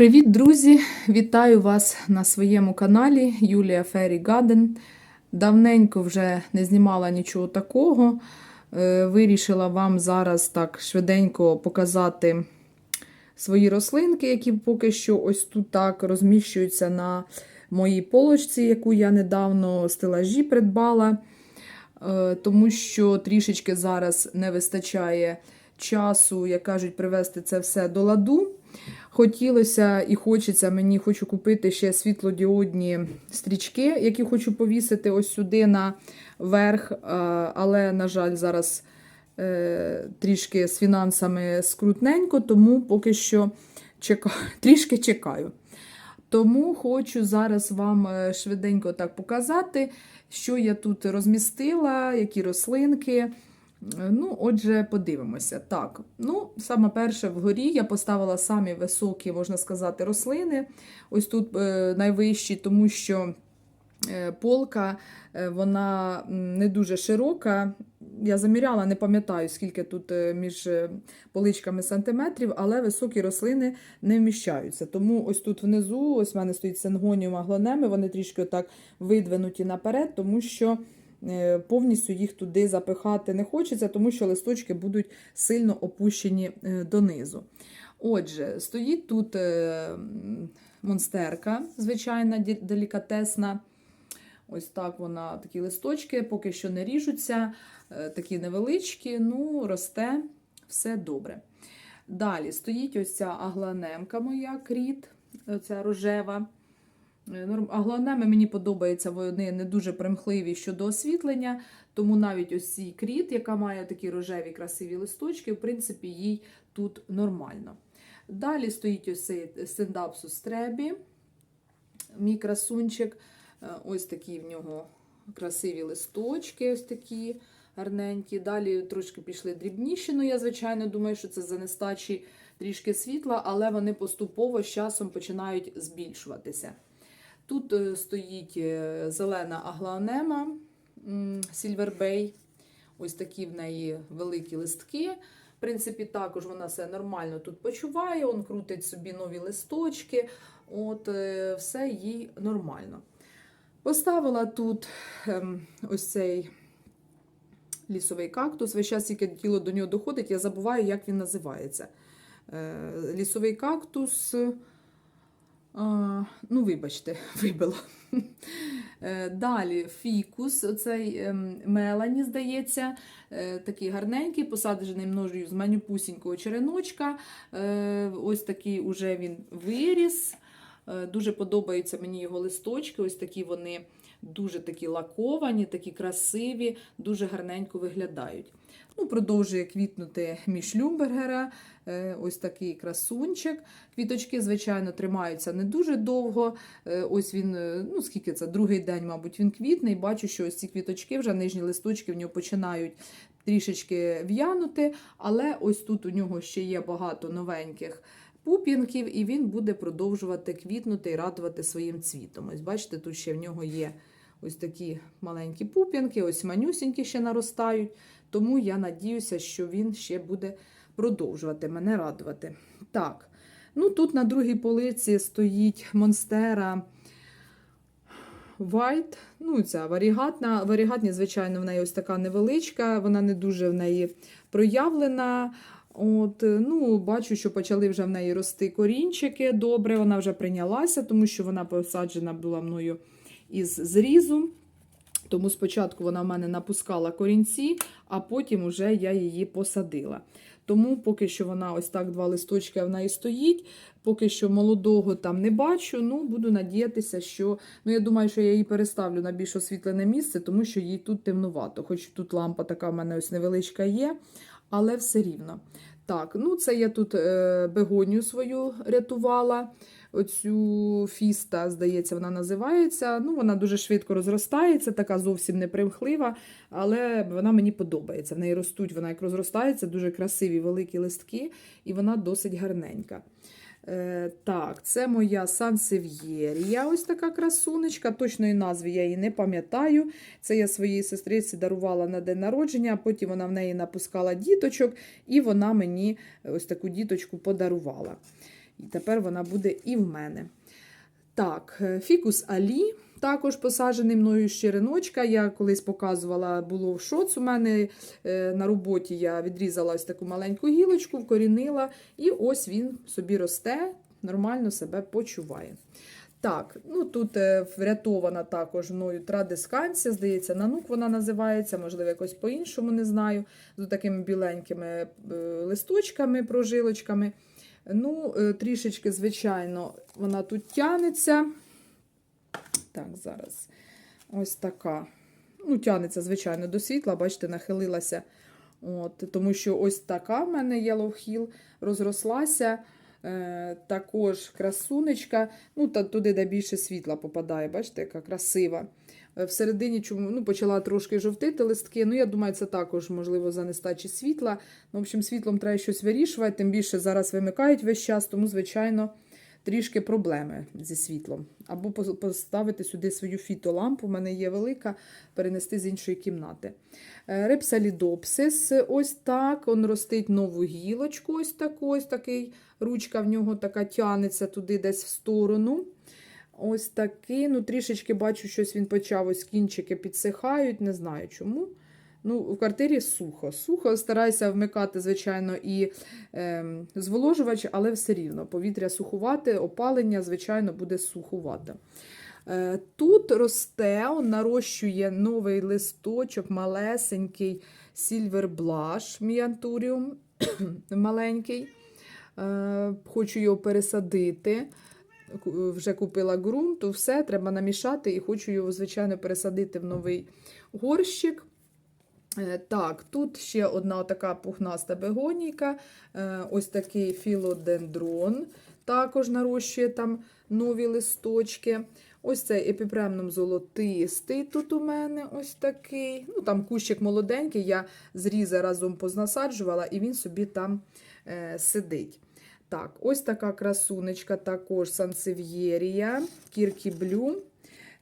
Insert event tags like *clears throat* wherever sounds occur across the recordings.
Привіт, друзі! Вітаю вас на своєму каналі Юлія Фері Гаден. Давненько вже не знімала нічого такого. Е, Вирішила вам зараз так швиденько показати свої рослинки, які поки що ось тут так розміщуються на моїй полочці, яку я недавно стелажі придбала. Е, Тому що трішечки зараз не вистачає часу, як кажуть, привести це все до ладу. Хотілося і хочеться мені хочу купити ще світлодіодні стрічки, які хочу повісити ось сюди на верх. Але, на жаль, зараз е, трішки з фінансами скрутненько, тому поки що чекаю, *laughs* трішки чекаю. Тому хочу зараз вам е, швиденько так показати, що я тут розмістила, які рослинки. Ну, отже, подивимося. Так, ну, саме перше вгорі я поставила самі високі, можна сказати, рослини. Ось тут е, найвищі, тому що е, полка е, вона не дуже широка. Я заміряла, не пам'ятаю, скільки тут між поличками сантиметрів, але високі рослини не вміщаються. Тому ось тут внизу, ось в мене стоїть сингоніум аглонеми, вони трішки так видвинуті наперед, тому що. Е, повністю їх туди запихати не хочеться, тому що листочки будуть сильно опущені е, донизу. Отже, стоїть тут е, монстерка, звичайна, делікатесна. Ось так вона, такі листочки, поки що не ріжуться, такі невеличкі, ну, росте, все добре. Далі стоїть ось ця агланемка моя кріт, ця рожева. Аглонеми мені подобаються, вони не дуже примхливі щодо освітлення, тому навіть ось цей кріт, яка має такі рожеві красиві листочки, в принципі, їй тут нормально. Далі стоїть ось цей синдапсус стребі, мій красунчик. Ось такі в нього красиві листочки, ось такі гарненькі. Далі трошки пішли дрібніші, ну я, звичайно, думаю, що це за нестачі трішки світла, але вони поступово з часом починають збільшуватися. Тут е, стоїть е, зелена аглаонема Bay. Ось такі в неї великі листки. В принципі, також вона все нормально тут почуває, он крутить собі нові листочки. От, е, Все їй нормально. Поставила тут ем, ось цей лісовий кактус. Весь час, яке тіло до нього доходить, я забуваю, як він називається. Лісовий кактус. Ну, вибачте, *laughs* вибила. Е, далі фікус, оцей ем, Мелані, здається, е, такий гарненький, посаджений множею з манюпусінького череночка. Е, ось такий уже він виріс. Дуже подобаються мені його листочки. Ось такі вони дуже такі лаковані, такі красиві, дуже гарненько виглядають. Ну, Продовжує квітнути мій шлюмбергера, е, ось такий красунчик. Квіточки, звичайно, тримаються не дуже довго. Е, ось він, е, ну скільки це, другий день, мабуть, він квітне, і бачу, що ось ці квіточки, вже нижні листочки в нього починають трішечки в'янути, але ось тут у нього ще є багато новеньких. Пуп'янків, і він буде продовжувати квітнути і радувати своїм цвітом. Ось, бачите, тут ще в нього є ось такі маленькі пуп'янки, ось манюсінькі ще наростають. Тому я надіюся, що він ще буде продовжувати мене радувати. Так, ну тут на другій полиці стоїть монстера White. Ну, ця варігатна. Варігатні, звичайно, в неї ось така невеличка, вона не дуже в неї проявлена. От, ну, Бачу, що почали вже в неї рости корінчики. Добре, вона вже прийнялася, тому що вона посаджена була мною із зрізу. Тому спочатку вона в мене напускала корінці, а потім вже я її посадила. Тому поки що вона ось так два листочки в неї стоїть. Поки що молодого там не бачу. Ну, буду надіятися, що. Ну, я думаю, що я її переставлю на більш освітлене місце, тому що їй тут темнувато. Хоч тут лампа така в мене ось невеличка є, але все рівно. Так, ну це я тут е, бегонію свою рятувала. Оцю фіста, здається, вона називається. Ну, Вона дуже швидко розростається, така зовсім не примхлива, але вона мені подобається. В неї ростуть, вона як розростається, дуже красиві великі листки, і вона досить гарненька. Е, Так, це моя сансев'єрія, ось така красунечка. Точної назви я її не пам'ятаю. Це я своїй сестриці дарувала на день народження, потім вона в неї напускала діточок, і вона мені ось таку діточку подарувала. І тепер вона буде і в мене. Так, е, фікус Алі, також посаджений мною з череночка. Я колись показувала, було в шоц у мене е, на роботі. Я відрізала ось таку маленьку гілочку, вкорінила, і ось він собі росте, нормально себе почуває. Так, ну тут е, врятована також мною традисканція, здається, нанук вона називається, можливо, якось по-іншому, не знаю, з такими біленькими листочками, прожилочками. Ну, е, трішечки, звичайно, вона тут тянеться. Так, зараз ось така. Ну, тянеться, звичайно, до світла, бачите, нахилилася. От, Тому що ось така в мене Yellow Hill розрослася. Е, також красунечка, ну та туди, де більше світла попадає, бачите, яка красива. Е, Всередині чому ну, почала трошки жовтити листки. Ну, я думаю, це також, можливо, за нестачі світла. Ну, в общем, світлом треба щось вирішувати, тим більше зараз вимикають весь час, тому, звичайно, трішки проблеми зі світлом. Або поставити сюди свою фітолампу, в мене є велика, перенести з іншої кімнати. Е, Репсалідопсис, ось так, він ростить нову гілочку, ось таку, ось такий, ручка в нього така тянеться туди десь в сторону. Ось такий, ну трішечки бачу, щось він почав, ось кінчики підсихають, не знаю чому. Ну, в квартирі сухо. Сухо, стараюся вмикати, звичайно, і е, зволожувач, але все рівно. Повітря сухувати, опалення, звичайно, буде сухувати. Е, Тут росте, он нарощує новий листочок, малесенький Silver Blush Mianthurium, *clears throat* маленький. Е, Хочу його пересадити. Вже купила ґрунт, все, треба намішати і хочу його, звичайно, пересадити в новий горщик. Е, Так, тут ще одна така пухнаста бегонійка, е, ось такий філодендрон, також нарощує там нові листочки. Ось цей епіпремном золотистий тут у мене ось такий. Ну, Там кущик молоденький, я зрізи разом познасаджувала, і він собі там е, сидить. Так, ось така красунечка, також сансев'єрія, кіркі блю.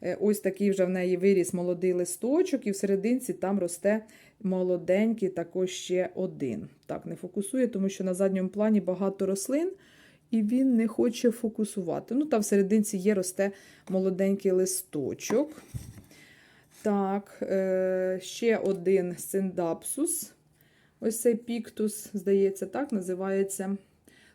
Е, Ось такий вже в неї виріс молодий листочок, і в серединці там росте молоденький також ще один. Так, не фокусує, тому що на задньому плані багато рослин, і він не хоче фокусувати. Ну, там в серединці є росте молоденький листочок. Так, е, ще один синдапсус. Ось цей піктус, здається, так називається.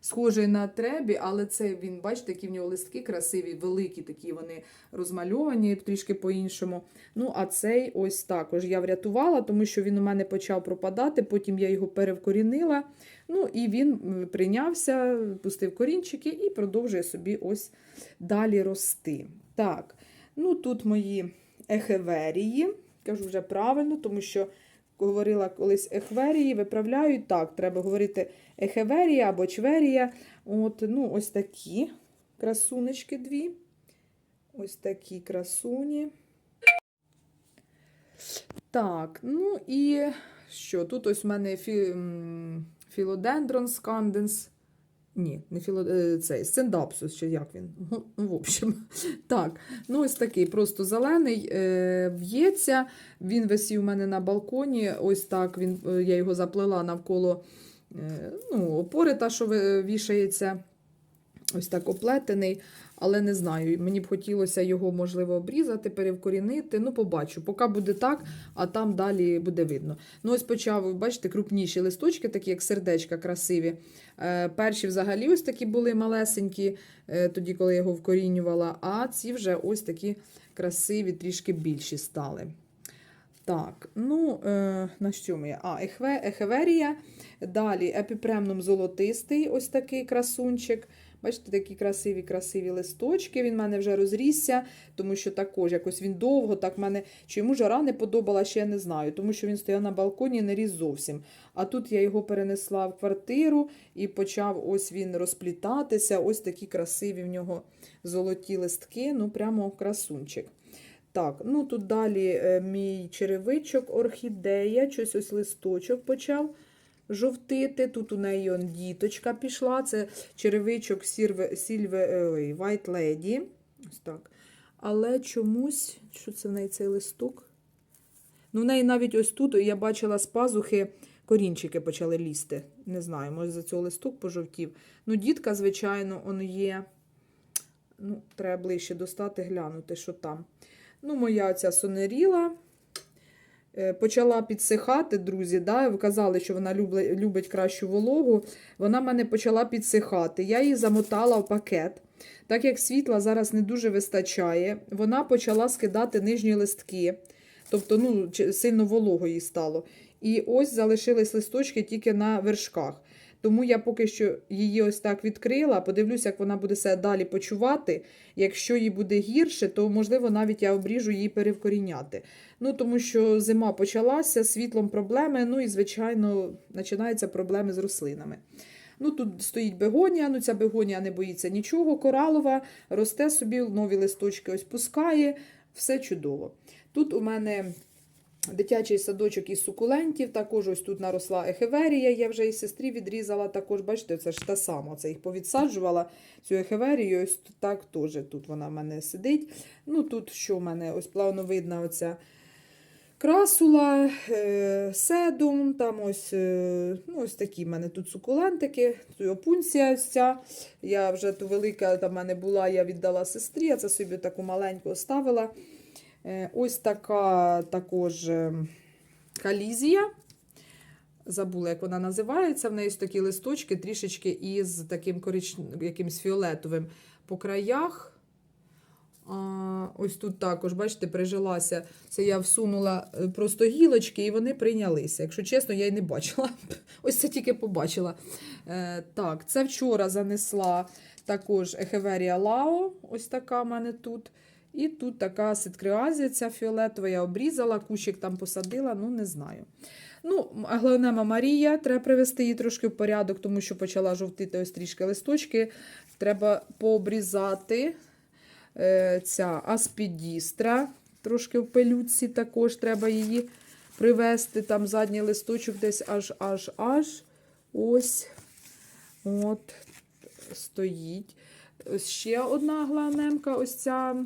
Схожий на требі, але це він, бачите, які в нього листки красиві, великі такі вони розмальовані трішки по-іншому. Ну, а цей ось також я врятувала, тому що він у мене почав пропадати, потім я його перевкорінила. Ну, і він прийнявся, пустив корінчики і продовжує собі ось далі рости. Так, ну тут мої ехеверії, кажу вже правильно, тому що говорила колись ехверії, виправляють так, треба говорити ехеверія або чверія. От, ну, ось такі красунечки дві. Ось такі красуні. Так, ну і що? Тут ось в мене фі, філодендрон сканденс. Ні, не філо, е, цей синдапсус, чи як він. Ну, в общем, *laughs* так. Ну, ось такий просто зелений, е, в'ється. Він висів у мене на балконі. Ось так він, е, я його заплела навколо е, ну, опори, та, що вішається. Ось так оплетений, але не знаю. Мені б хотілося його, можливо, обрізати, перевкорінити. Ну, побачу. Поки буде так, а там далі буде видно. Ну, ось почав, бачите, крупніші листочки, такі як сердечка красиві. Е, перші взагалі ось такі були малесенькі, е, тоді, коли я його вкорінювала, а ці вже ось такі красиві, трішки більші стали. Так, ну, е, на що ми? А, ехве, ехеверія. Далі епіпремном золотистий, ось такий красунчик. Бачите, такі красиві, красиві листочки. Він в мене вже розрісся, тому що також якось він довго, так в мене чи йому жара не подобала, ще я не знаю, тому що він стояв на балконі, не ріс зовсім. А тут я його перенесла в квартиру і почав ось він розплітатися. Ось такі красиві в нього золоті листки, ну прямо красунчик. Так, ну тут далі е, мій черевичок, орхідея, щось ось листочок почав жовтити. Тут у неї он діточка пішла. Це черевичок сірве, сільве, ой, White Lady. Ось так. Але чомусь, що це в неї цей листок? Ну, в неї навіть ось тут я бачила з пазухи корінчики почали лізти. Не знаю, може за цього листок пожовтів. Ну, дітка, звичайно, он є. Ну, треба ближче достати, глянути, що там. Ну, моя ця сонеріла. Е, Почала підсихати, друзі. Да? Ви казали, що вона любить, кращу вологу. Вона в мене почала підсихати. Я її замотала в пакет. Так як світла зараз не дуже вистачає, вона почала скидати нижні листки. Тобто, ну, сильно волого їй стало. І ось залишились листочки тільки на вершках. Тому я поки що її ось так відкрила, подивлюся, як вона буде себе далі почувати. Якщо їй буде гірше, то можливо навіть я обріжу її перевкоріняти. Ну, тому що зима почалася, світлом проблеми, ну і, звичайно, починаються проблеми з рослинами. Ну, тут стоїть бегонія, ну ця бегонія не боїться нічого, коралова, росте собі, нові листочки ось пускає, все чудово. Тут у мене дитячий садочок із сукулентів, також ось тут наросла ехеверія, я вже і сестрі відрізала, також, бачите, це ж та сама, це їх повідсаджувала, цю ехеверію, ось так теж тут вона в мене сидить. Ну, тут що в мене, ось плавно видно оця красула, е, седум, там ось, е, ну, ось такі в мене тут сукулентики, тут опунція ось ця. Я вже ту велика там в мене була, я віддала сестрі, я це собі таку маленьку оставила. Е, Ось така також е, калізія. Забула, як вона називається. В неї ось такі листочки трішечки із таким корич... якимсь фіолетовим по краях. А, ось тут також, бачите, прижилася. Це я всунула е, просто гілочки, і вони прийнялися. Якщо чесно, я й не бачила. *laughs* Ось це тільки побачила. Е, так, це вчора занесла також Ехеверія Лао. Ось така в мене тут. І тут така ситкреазія, ця фіолетова, я обрізала, кущик там посадила, ну не знаю. Ну, аглонема Марія, треба привести її трошки в порядок, тому що почала жовтити ось трішки листочки. Треба пообрізати. Е, Ця аспідістра, трошки в пилюці також треба її привести. Там задній листочок десь аж аж аж. Ось. От, стоїть. Ось ще одна аглонемка, ось ця.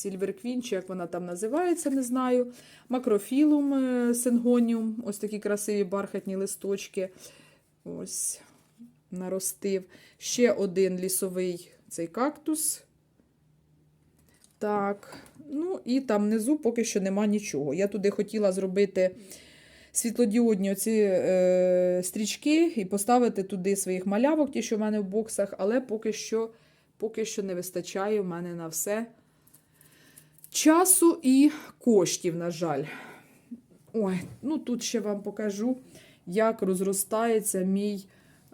Сільверквін, чи як вона там називається, не знаю. Макрофілум е, сингоніум, ось такі красиві бархатні листочки. Ось, наростив. Ще один лісовий цей кактус. Так, ну і там внизу поки що нема нічого. Я туди хотіла зробити світлодіодні оці е, стрічки і поставити туди своїх малявок, ті, що в мене в боксах, але поки що, поки що не вистачає в мене на все часу і коштів, на жаль. Ой, ну тут ще вам покажу, як розростається мій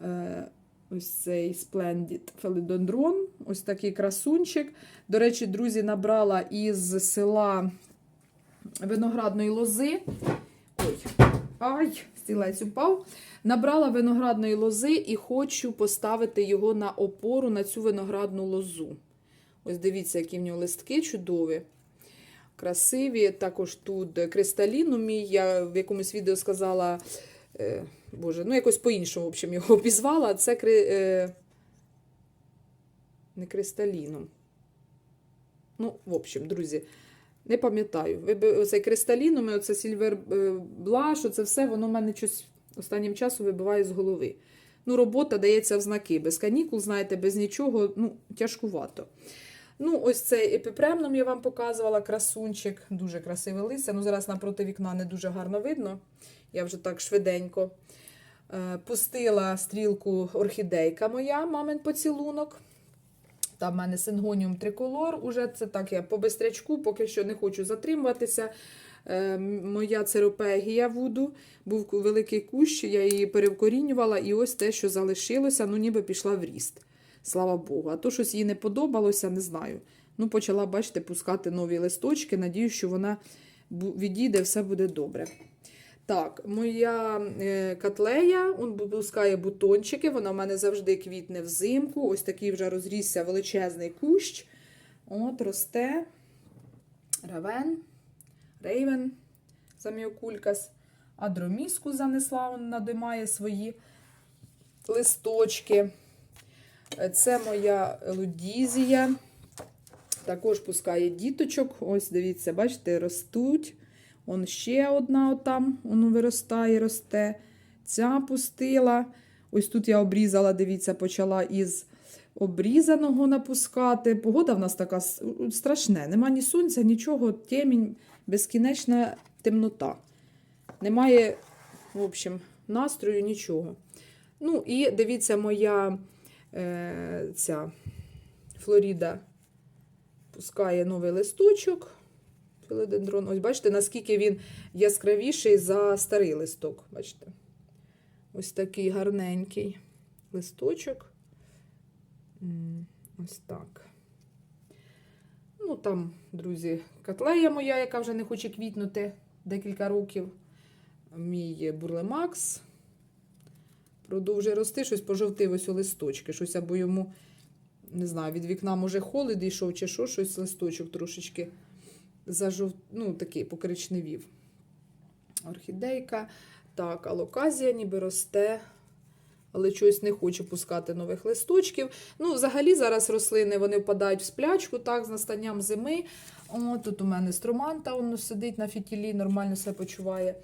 е, ось цей Splendid Philodendron. Ось такий красунчик. До речі, друзі, набрала із села виноградної лози. Ой, ай, стілець упав. Набрала виноградної лози і хочу поставити його на опору на цю виноградну лозу. Ось дивіться, які в нього листки чудові красиві. Також тут кристаліну мій. Я в якомусь відео сказала, е, боже, ну якось по-іншому в общем, його обізвала. Це е, не кристаліном. Ну, в общем, друзі, не пам'ятаю. Оцей кристаліном, оце сільвер блаш, оце все, воно в мене щось останнім часом вибиває з голови. Ну, робота дається в знаки. Без канікул, знаєте, без нічого, ну, тяжкувато. Ну, ось цей епіпремном я вам показувала, красунчик, дуже красиве листя. Ну, зараз напроти вікна не дуже гарно видно. Я вже так швиденько е, пустила стрілку орхідейка моя, мамин поцілунок. Там в мене сингоніум триколор. Уже це так я по бистрячку, поки що не хочу затримуватися. Е, моя церопегія вуду, був великий кущ, я її перевкорінювала, і ось те, що залишилося, ну ніби пішла в ріст. Слава Богу. А то щось їй не подобалося, не знаю. Ну, почала, бачите, пускати нові листочки. Надію, що вона відійде, все буде добре. Так, моя е, котлея он пускає бутончики. Вона в мене завжди квітне взимку. Ось такий вже розрісся величезний кущ. От, росте. Равен, рейвен, заміокулькас. Адроміску занесла, вона надимає свої листочки. Це моя лудізія. Також пускає діточок. Ось, дивіться, бачите, ростуть. Он ще одна отам, воно виростає, росте. Ця пустила. Ось тут я обрізала, дивіться, почала із обрізаного напускати. Погода в нас така с- страшне. Нема ні сонця, нічого, темінь, безкінечна темнота. Немає, в общем, настрою, нічого. Ну, і дивіться, моя ця Флоріда пускає новий листочок. Філодендрон. Ось бачите, наскільки він яскравіший за старий листок. Бачите? Ось такий гарненький листочок. Ось так. Ну, там, друзі, котлея моя, яка вже не хоче квітнути декілька років. Мій бурлемакс. Продовжує рости, щось пожовтив ось у листочки. Щось або йому, не знаю, від вікна, може, холод йшов, чи що, щось листочок трошечки зажов... ну, такий покричневів. Орхідейка. Так, алоказія ніби росте, але чогось не хочу пускати нових листочків. Ну, взагалі, зараз рослини вони впадають в сплячку, так, з настанням зими. О, тут у мене строманта, воно сидить на фітілі, нормально себе почуває.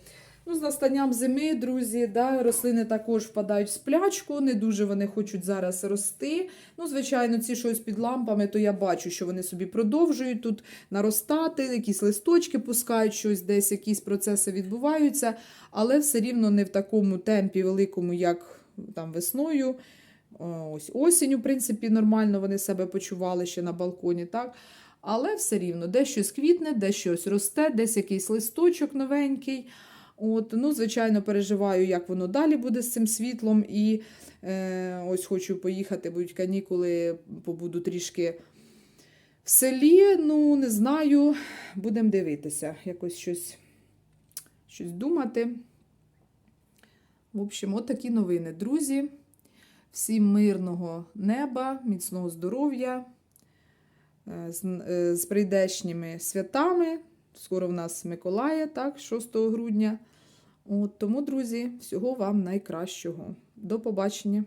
Ну, з настанням зими, друзі, да, рослини також впадають в сплячку, не дуже вони хочуть зараз рости. Ну, звичайно, ці щось під лампами, то я бачу, що вони собі продовжують тут наростати, якісь листочки пускають, щось десь якісь процеси відбуваються, але все рівно не в такому темпі великому, як там весною. Ось осінь, в принципі, нормально вони себе почували ще на балконі, так? Але все рівно, де щось квітне, де щось росте, десь якийсь листочок новенький. От, ну, звичайно, переживаю, як воно далі буде з цим світлом. І е, ось хочу поїхати, будуть канікули, побуду трішки в селі. Ну, не знаю, будемо дивитися, якось щось, щось думати. В общем, от такі новини, друзі. Всім мирного неба, міцного здоров'я, е, з, е, з прийдешніми святами. Скоро в нас Миколая, так, 6 грудня. От, тому, друзі, всього вам найкращого. До побачення!